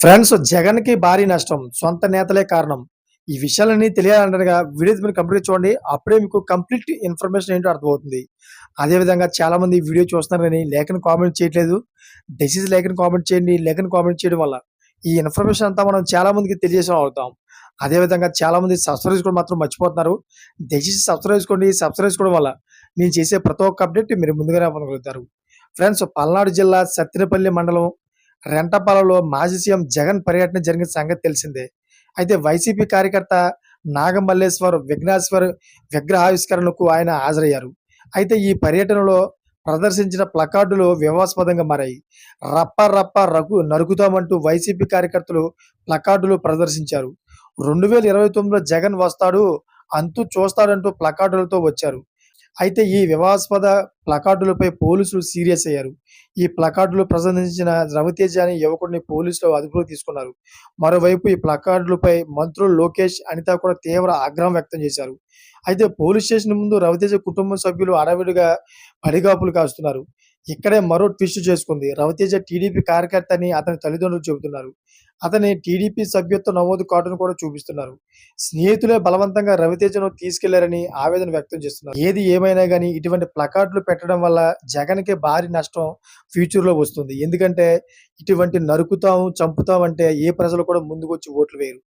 Friends జగన్‌కి భారీ నష్టం. సొంత నేతలే కారణం. ఈ విషయాలన్నీ తెలియాలంటేగనక వీడియో మీరు కంప్లీట్ చూడండి. అప్పుడే మీకు కంప్లీట్ ఇన్ఫర్మేషన్ ఏంటో అర్థమవుతుంది. అదే విధంగా చాలామంది వీడియో చూస్తున్నారు కానీ లేఖను కామెంట్ చేయట్లేదు. డిసీజ్ లేఖను కామెంట్ చేయండి. లేఖను కామెంట్ చేయడం వల్ల ఈ ఇన్ఫర్మేషన్ అంతా మనం చాలా మందికి తెలియజేసేవాళ్ళం అవుతాం. అదే విధంగా చాలామంది సబ్స్క్రైబ్ కూడా మాత్రం మర్చిపోతున్నారు. దయచేసి సబ్స్క్రైబ్ చేసుకోండి. సబ్స్క్రైబ్ చేసుకోవడం వల్ల నేను చేసే ప్రతి ఒక్క అప్డేట్ మీరు ముందుగానే పొందగలుగుతారు. ఫ్రెండ్స్ పల్నాడు జిల్లా సత్తెనపల్లి మండలం రెంటపాలలో మాజీ సీఎం జగన్ పర్యటన జరిగిన సంగతి తెలిసిందే. అయితే వైసీపీ కార్యకర్త నాగమల్లేశ్వర్ విఘ్నేశ్వర్ విగ్రహావిష్కరణకు ఆయన హాజరయ్యారు. అయితే ఈ పర్యటనలో ప్రదర్శించిన ప్లకార్డులు వివాదాస్పదంగా మారాయి. రప్ప రప్ప రఘు నరుకుతామంటూ వైసీపీ కార్యకర్తలు ప్లకార్డులు ప్రదర్శించారు. 2029లో జగన్ వస్తాడు, అంతు చూస్తాడంటూ ప్లకార్డులతో వచ్చారు. అయితే ఈ వివాదాస్పద ప్లకార్డులపై పోలీసులు సీరియస్ అయ్యారు. ఈ ప్లకార్డులు ప్రదర్శించిన రవితేజ అనే యువకుడిని పోలీసులు అదుపులోకి తీసుకున్నారు. మరోవైపు ఈ ప్లకార్డులపై మంత్రులు లోకేష్, అనిత కూడా తీవ్ర ఆగ్రహం వ్యక్తం చేశారు. అయితే పోలీస్ స్టేషన్ ముందు రవితేజ కుటుంబ సభ్యులు అడవిడిగా పడిగాపులు కాస్తున్నారు. ఇక్కడే మరో ట్విస్ట్ చేసుకుంది. రవితేజ టీడీపీ కార్యకర్త అని అతని తల్లిదండ్రులు చెబుతున్నారు. అతని టీడీపీ సభ్యత్వ నమోదు కార్డును కూడా చూపిస్తున్నారు. స్నేహితులే బలవంతంగా రవితేజను తీసుకెళ్ళారని ఆవేదన వ్యక్తం చేస్తున్నారు. ఏది ఏమైనా గానీ ఇటువంటి ప్లకార్డులు పెట్టడం వల్ల జగన్‌కి భారీ నష్టం ఫ్యూచర్‌లో వస్తుంది. ఎందుకంటే ఇటువంటి నరుకుతాం, చంపుతాం అంటే ఏ ప్రజలు కూడా ముందుకు వచ్చి ఓట్లు వేయరు.